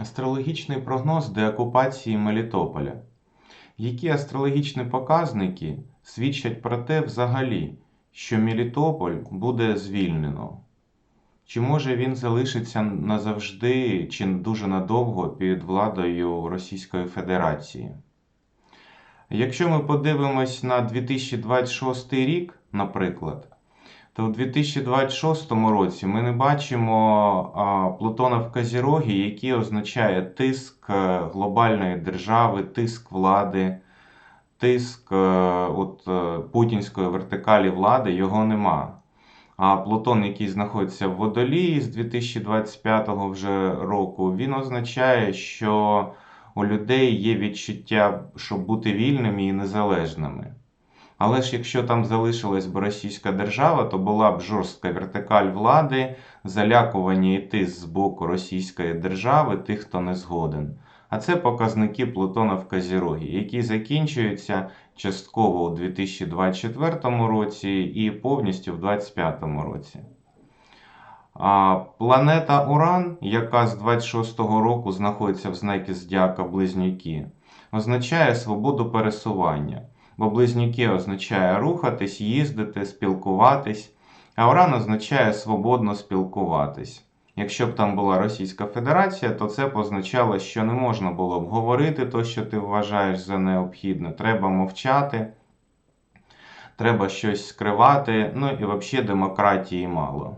Астрологічний прогноз деокупації Мелітополя. Які астрологічні показники свідчать про те взагалі, що Мелітополь буде звільнено? Чи може він залишиться назавжди чи дуже надовго під владою Російської Федерації? Якщо ми подивимось на 2026 рік, наприклад, то у 2026 році ми не бачимо Плутона в Казірогі, який означає тиск е, глобальної держави, тиск влади, тиск е, от, е, путінської вертикалі влади, його нема. А Плутон, який знаходиться в водолії з 2025 вже року, він означає, що у людей є відчуття, щоб бути вільними і незалежними. Але ж якщо там залишилась б російська держава, то була б жорстка вертикаль влади, залякування і з боку Російської держави, тих, хто не згоден. А це показники Плутона в Казірогі, які закінчуються частково у 2024 році і повністю в 2025 році. А Планета Уран, яка з 26-го року знаходиться в знакі Здяка Близнюки, означає свободу пересування бо близнюки означає рухатись, їздити, спілкуватись, а Уран означає свободно спілкуватись. Якщо б там була Російська Федерація, то це б означало, що не можна було б говорити то, що ти вважаєш за необхідне. Треба мовчати, треба щось скривати, ну і взагалі демократії мало.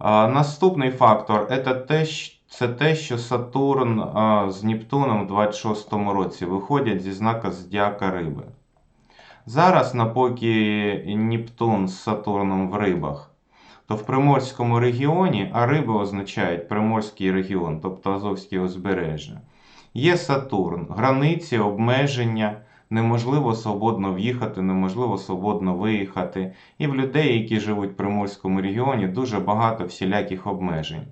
Наступний фактор це те, це те, що Сатурн з Нептуном у 26-му році виходять зі знака Зодіака Риби. Зараз, напоки Нептун з Сатурном в рибах, то в Приморському регіоні, а риби означають Приморський регіон, тобто Азовське узбережжя, є Сатурн, границі, обмеження, неможливо свободно в'їхати, неможливо свободно виїхати. І в людей, які живуть в Приморському регіоні, дуже багато всіляких обмежень.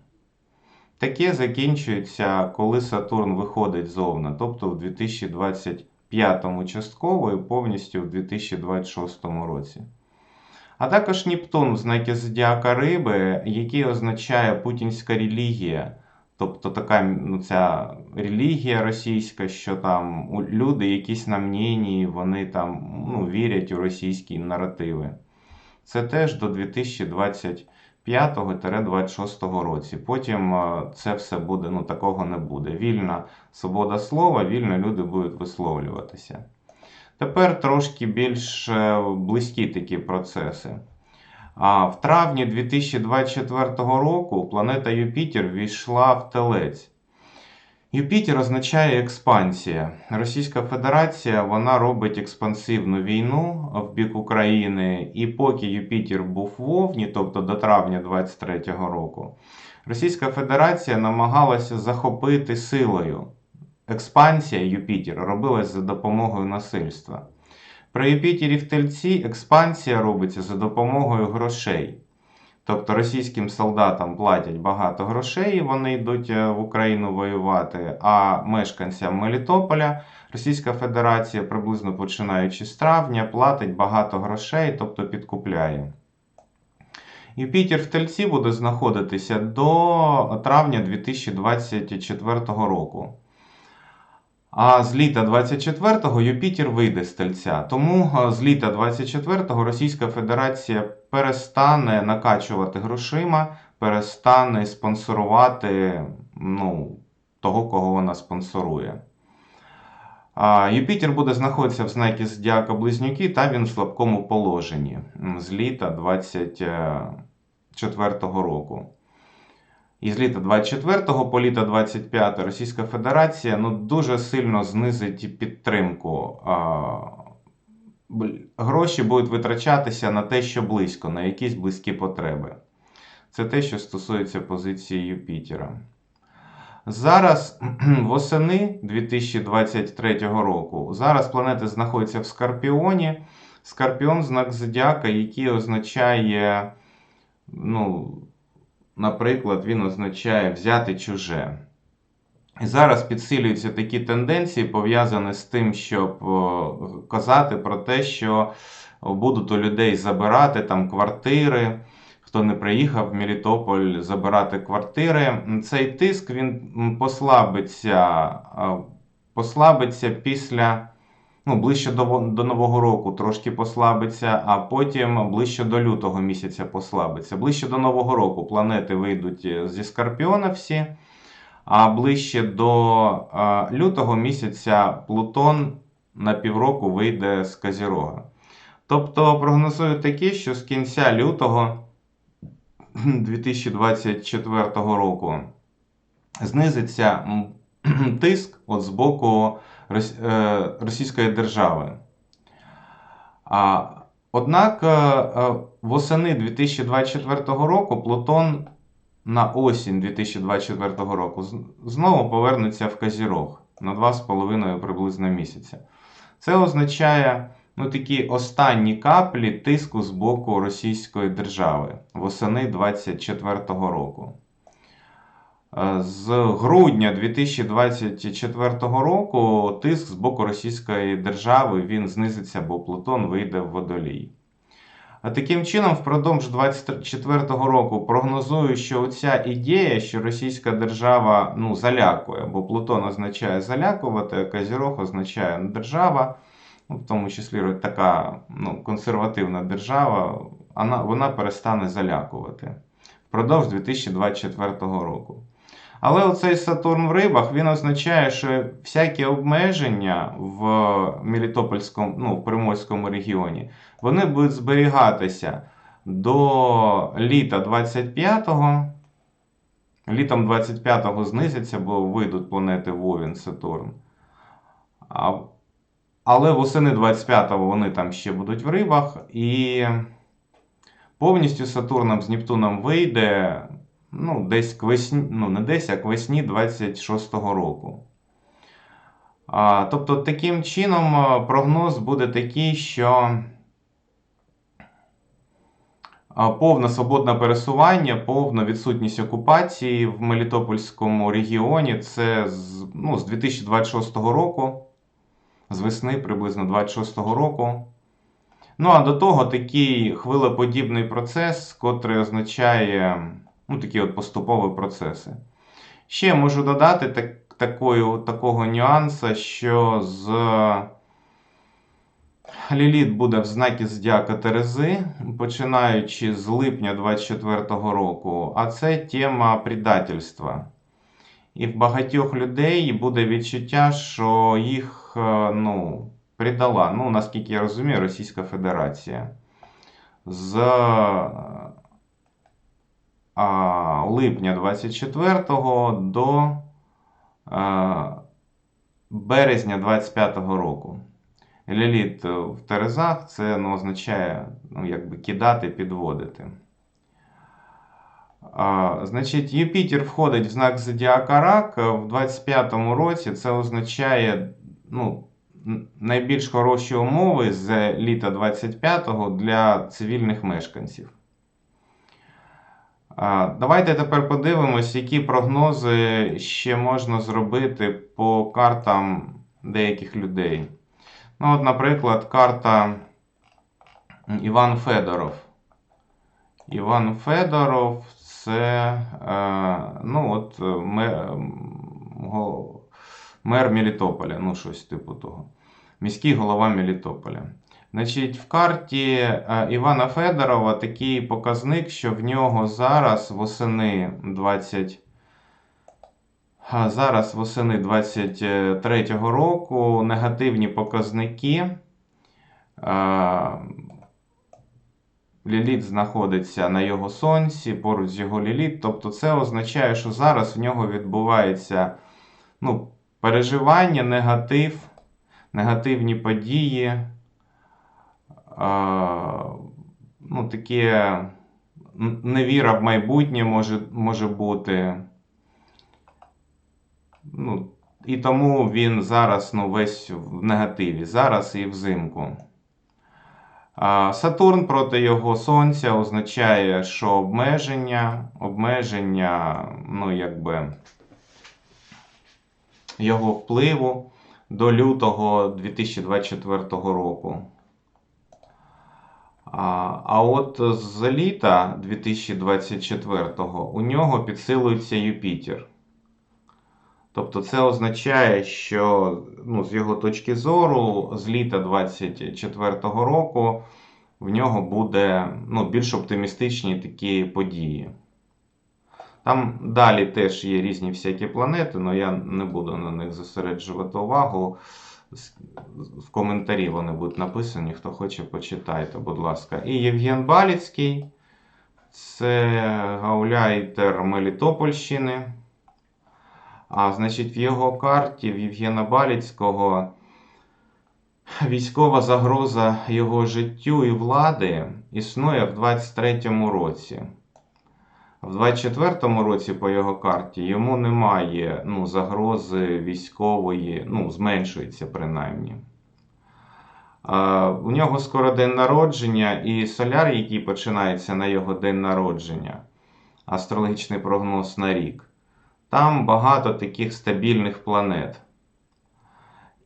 Таке закінчується, коли Сатурн виходить зовна, тобто в 2025 частково і повністю в 2026 році. А також Нептун в знакі Зодіака Риби, який означає путінська релігія. Тобто така ну, ця релігія російська, що там люди якісь на мненні, вони там ну, вірять у російські наративи. Це теж до 2025 5-26 році. Потім е, це все буде, ну такого не буде. Вільна свобода слова, вільно люди будуть висловлюватися. Тепер трошки більш е, близькі такі процеси. А в травні 2024 року планета Юпітер війшла в телець. Юпітер означає експансія. Російська Федерація вона робить експансивну війну в бік України. І поки Юпітер був в Овні, тобто до травня 23-го року, Російська Федерація намагалася захопити силою. Експансія Юпітера робилась за допомогою насильства. При Юпітері в Тельці експансія робиться за допомогою грошей. Тобто російським солдатам платять багато грошей, вони йдуть е, в Україну воювати. А мешканцям Мелітополя Російська Федерація, приблизно починаючи з травня, платить багато грошей, тобто підкупляє. Юпітер в Тельці буде знаходитися до травня 2024 року. А з літа 24-го Юпітер вийде з тельця. Тому е, з літа 24-го Російська Федерація перестане накачувати грошима, перестане спонсорувати ну, того, кого вона спонсорує. Юпітер буде знаходитися в знакі Зодіака Близнюки, та він в слабкому положенні з літа 24-го року. Із літа 24 по літо 25 Російська Федерація ну, дуже сильно знизить підтримку. Гроші будуть витрачатися на те, що близько, на якісь близькі потреби. Це те, що стосується позиції Юпітера. Зараз восени 2023 року. Зараз планети знаходяться в Скорпіоні. Скорпіон знак Зодіака, який означає, ну, наприклад, він означає взяти чуже. І зараз підсилюються такі тенденції, пов'язані з тим, щоб казати про те, що будуть у людей забирати там квартири. хто не приїхав в Мелітополь забирати квартири. Цей тиск він послабиться, послабиться після. Ну, ближче до, до Нового року трошки послабиться, а потім ближче до лютого місяця послабиться. Ближче до Нового року планети вийдуть е, зі Скорпіона всі, а ближче до е, лютого місяця Плутон на півроку вийде з Козірога. Тобто прогнозую таке, що з кінця лютого 2024 року знизиться тиск от з боку Російської держави. Однак е, е, восени 2024 року Плутон на осінь 2024 року знову повернеться в Козірог на 2,5 приблизно місяця. Це означає ну, такі останні каплі тиску з боку Російської держави восени 2024 року. Е, З грудня 2024 року тиск з боку Російської держави він знизиться, бо Плутон вийде в водолій. А таким чином, впродовж 2024 року прогнозую, що оця ідея, що російська держава ну, залякує, бо Плутон означає залякувати, а Козірог означає держава, ну, в тому числі така ну, консервативна держава, вона, вона перестане залякувати впродовж 2024 року. Але оцей Сатурн в рибах він означає, що всякі обмеження в Мелітопольському, ну, в Приморському регіоні, вони будуть зберігатися до літа 25-го. Літом 25-го знизяться, бо вийдуть планети Вовін, Сатурн. А, але восени 25-го вони там ще будуть в рибах. І повністю Сатурном з Нептуном вийде ну, десь к весні, ну, не десь, а к весні 26-го року. А, тобто, таким чином прогноз буде такий, що повне свободне пересування, повна відсутність окупації в Мелітопольському регіоні це з, ну, з 2026 року, з весни приблизно 26-го року. Ну, а до того такий хвилеподібний процес, котрий означає ну, такі от поступові процеси. Ще можу додати так, такою, такого нюанса, що з Ліліт буде в знакі Зодіака Терези, починаючи з липня 2024 року, а це тема предательства. І в багатьох людей буде відчуття, що їх е, ну, предала, ну, наскільки я розумію, Російська Федерація. З липня 24 до березня 25 року. Ліліт в Терезах це ну, означає ну, якби кидати, підводити. А, значить, Юпітер входить в знак Зодіака Рак в 25-му році. Це означає ну, найбільш хороші умови з літа 25-го для цивільних мешканців. Давайте тепер подивимось, які прогнози ще можна зробити по картам деяких людей. Ну, от, наприклад, карта Іван Федоров. Іван Федоров це е, ну, от, мер, мер Мелітополя, ну щось типу того. Міський голова Мелітополя. Значить, в карті е, Івана Федорова такий показник, що в нього зараз восени 20. Зараз восени 23-го року негативні показники. Е, Ліліт знаходиться на його сонці, поруч з його ліліт. Тобто це означає, що зараз в нього відбувається ну, переживання, негатив, негативні події. Ну, таке невіра в майбутнє може, може бути. Ну, і тому він зараз ну, весь в негативі, зараз і взимку. Сатурн проти його Сонця означає, що обмеження, обмеження, ну, якби, його впливу до лютого 2024 року. А, от з літа 2024 у нього підсилується Юпітер. Тобто це означає, що ну, з його точки зору, з літа 2024 року в нього буде ну, більш оптимістичні такі події. Там далі теж є різні всякі планети, але я не буду на них зосереджувати увагу. В коментарі вони будуть написані, хто хоче, почитайте, будь ласка. І Євген Баліцький, це гауляйтер Мелітопольщини. А значить, в його карті в Євгена Баліцького військова загроза його життю і влади існує в 23-му році. В 24-му році по його карті йому немає ну, загрози військової, ну, зменшується принаймні. А, у нього скоро день народження, і соляр, який починається на його день народження, астрологічний прогноз на рік. Там багато таких стабільних планет.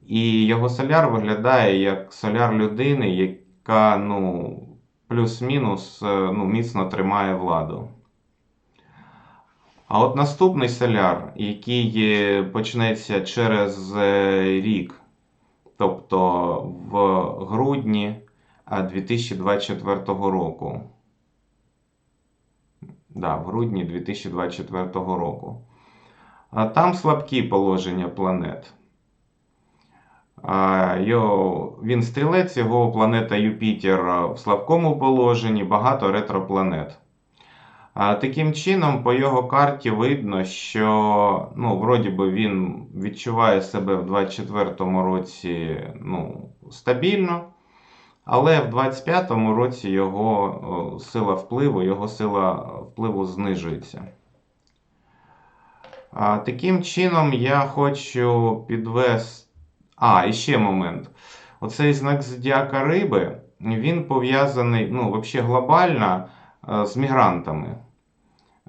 І його соляр виглядає як соляр людини, яка ну, плюс-мінус ну, міцно тримає владу. А от наступний соляр, який почнеться через е, рік, тобто в грудні 2024 року. Да, в грудні 2024 року. А там слабкі положення планет. Його, Він стрілець, його планета Юпітер в слабкому положенні, багато ретропланет. Таким чином, по його карті видно, що ну, вроді би він відчуває себе в 24-му році ну, стабільно, але в 25-му році його сила впливу, його сила впливу знижується. Таким чином, я хочу підвести. А, і ще момент. Оцей знак зодіака риби, він пов'язаний ну, взагалі глобально з мігрантами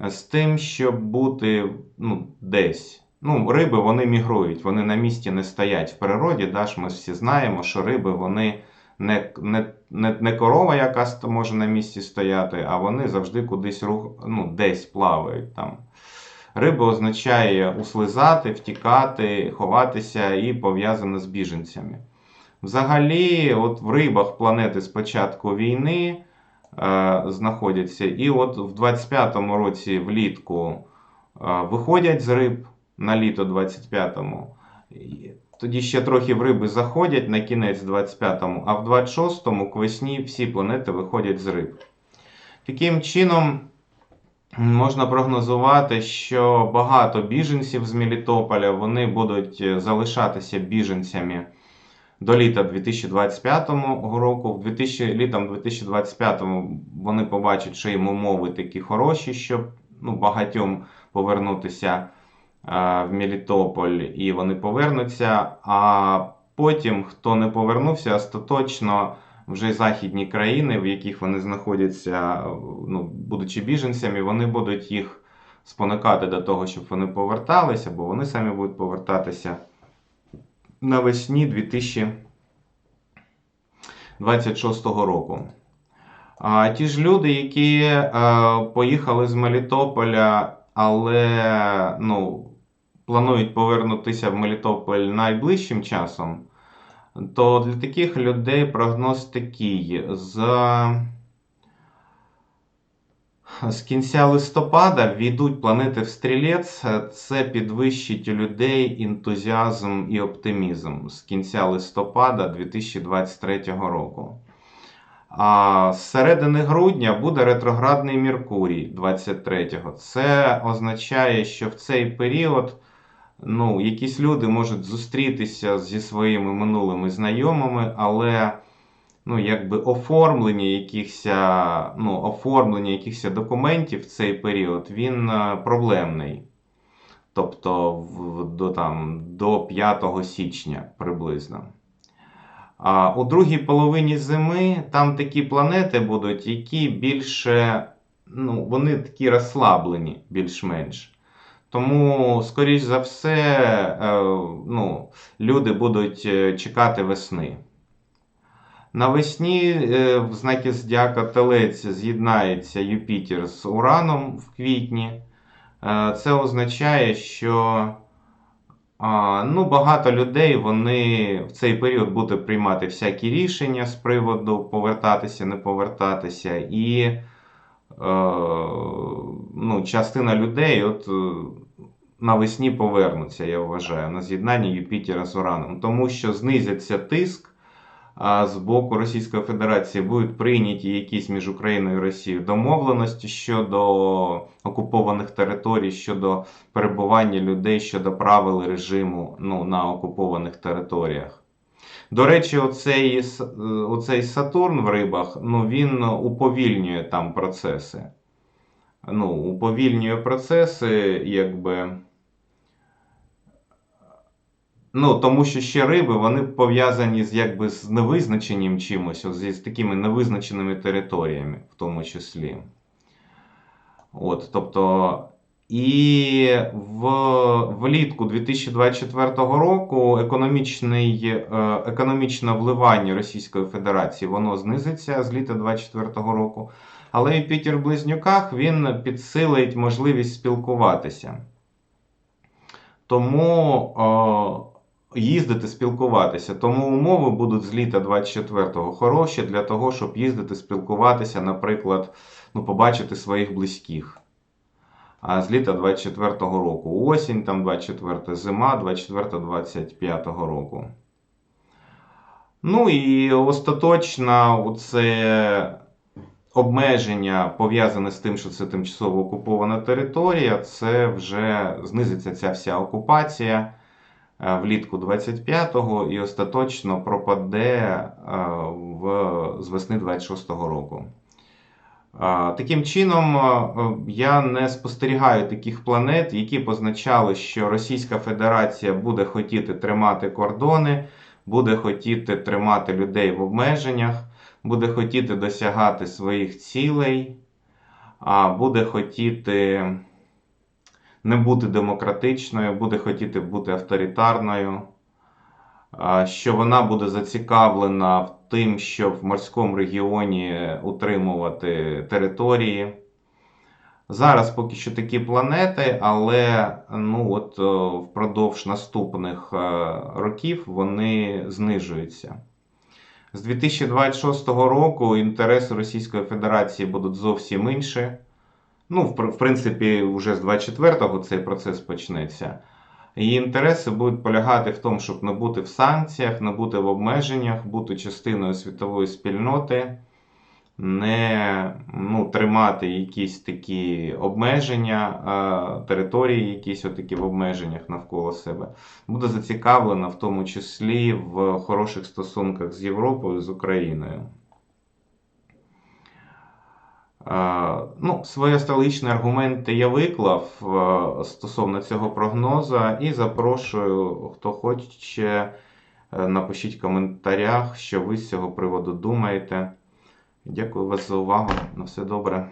з тим, щоб бути ну, десь. Ну, Риби вони мігрують, вони на місці не стоять в природі. Да, ж Ми всі знаємо, що риби вони не не, не, не корова, яка може на місці стояти, а вони завжди кудись рух, ну, десь плавають там. Риба означає услизати, втікати, ховатися і пов'язане з біженцями. Взагалі, от в рибах планети з початку війни. Е, знаходяться. І от в 25-му році влітку е, виходять з риб на літо 25-му. Тоді ще трохи в риби заходять на кінець 25-му, а в 26-му к весні всі планети виходять з риб. Таким чином, можна прогнозувати, що багато біженців з Мелітополя вони будуть залишатися біженцями до літа 2025 року. В 2000, літом 2025 вони побачать, що їм умови такі хороші, щоб ну, багатьом повернутися а, в Мелітополь, і вони повернуться. А потім, хто не повернувся, остаточно вже західні країни, в яких вони знаходяться, ну, будучи біженцями, вони будуть їх спонукати до того, щоб вони поверталися, бо вони самі будуть повертатися навесні 2026 року. А ті ж люди, які е, поїхали з Мелітополя, але ну, планують повернутися в Мелітополь найближчим часом, то для таких людей прогноз такий. з з кінця листопада війдуть планети в стрілець, це підвищить у людей ентузіазм і оптимізм з кінця листопада 2023 року. А з середини грудня буде ретроградний Меркурій 23-го. Це означає, що в цей період ну, якісь люди можуть зустрітися зі своїми минулими знайомими, але ну, якби оформлення якихось ну, оформлення якихось документів в цей період він е, проблемний. Тобто в, до там, до 5 січня приблизно. А у другій половині зими там такі планети будуть, які більше, ну, вони такі розслаблені, більш-менш. Тому, скоріш за все, е, ну, люди будуть е, чекати весни. Навесні е, в знакі Зодіака Телець з'єднається Юпітер з Ураном в квітні. Е, Це означає, що ну, багато людей вони в цей період будуть приймати всякі рішення з приводу повертатися, не повертатися. І е, ну, частина людей от, навесні повернуться, я вважаю, на з'єднання Юпітера з Ураном, тому що знизиться тиск. А з боку Російської Федерації будуть прийняті якісь між Україною і Росією домовленості щодо окупованих територій, щодо перебування людей, щодо правил режиму ну, на окупованих територіях. До речі, оцей, оцей Сатурн в рибах, ну, він уповільнює там процеси. Ну, уповільнює процеси, якби. Ну, тому що ще риби вони пов'язані з якби з невизначеним чимось, от, з, такими невизначеними територіями, в тому числі. От, тобто, і в, влітку 2024 року економічний, е, економічне вливання Російської Федерації воно знизиться з літа 2024 року. Але Юпітер в Близнюках він підсилить можливість спілкуватися. Тому е, їздити спілкуватися. Тому умови будуть з літа 24-го хороші для того, щоб їздити спілкуватися, наприклад, ну, побачити своїх близьких. А з літа 24-го року. Осінь, там 24 зима, 24-25 року. Ну і остаточно це обмеження пов'язане з тим, що це тимчасово окупована територія, це вже знизиться ця вся окупація влітку 25-го і остаточно пропаде е, в, з весни 26-го року. Е, Таким чином, е, я не спостерігаю таких планет, які позначали, що Російська Федерація буде хотіти тримати кордони, буде хотіти тримати людей в обмеженнях, буде хотіти досягати своїх цілей, буде хотіти не бути демократичною, буде хотіти бути авторитарною, що вона буде зацікавлена в тим, щоб в морському регіоні утримувати території. Зараз поки що такі планети, але ну, от, впродовж наступних е, років вони знижуються. З 2026 року інтереси Російської Федерації будуть зовсім інші. Ну, в, принципі, вже з 24-го цей процес почнеться. Її інтереси будуть полягати в тому, щоб не бути в санкціях, не бути в обмеженнях, бути частиною світової спільноти, не ну, тримати якісь такі обмеження, території, якісь отакі в обмеженнях навколо себе. Буде зацікавлена в тому числі в хороших стосунках з Європою, з Україною. Е, Ну, свої астрологічні аргументи я виклав е, стосовно цього прогнозу і запрошую, хто хоче, е, напишіть в коментарях, що ви з цього приводу думаєте. Дякую вас за увагу. На все добре.